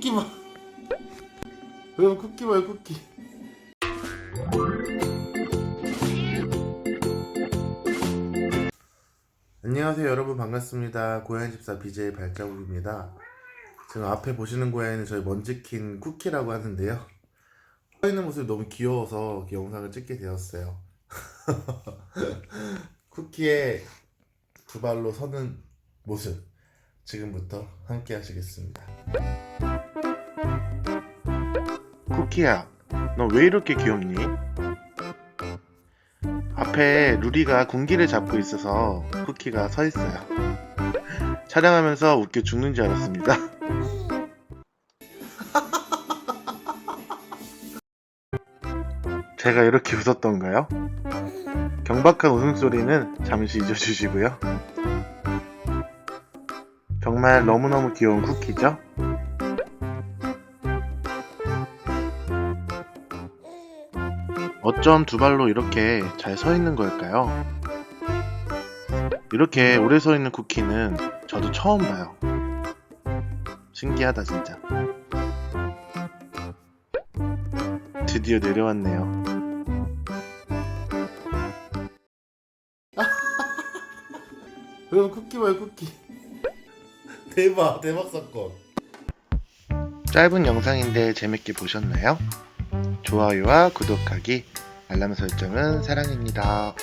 쿠키 봐. 여러분 쿠키 봐요 쿠키. 안녕하세요 여러분 반갑습니다. 고양이 집사 BJ 발자국입니다. 지금 앞에 보시는 고양이는 저희 먼지킨 쿠키라고 하는데요. 서 있는 모습이 너무 귀여워서 이 영상을 찍게 되었어요. 쿠키의 두 발로 서는 모습 지금부터 함께 하시겠습니다. 쿠키야, 너 왜 이렇게 귀엽니? 앞에 루리가 군기를 잡고 있어서 쿠키가 서 있어요. 촬영하면서 웃겨 죽는 줄 알았습니다. 제가 이렇게 웃었던가요? 경박한 웃음소리는 잠시 잊어주시고요. 정말 너무너무 귀여운 쿠키죠? 어쩜 두 발로 이렇게 잘 서 있는 걸까요? 이렇게 오래 서 있는 쿠키는 저도 처음 봐요. 신기하다, 진짜. 드디어 내려왔네요. 여러분 쿠키 봐요 쿠키 대박 대박 사건 짧은 영상인데 재밌게 보셨나요? 좋아요와 구독하기 알람 설정은 사랑입니다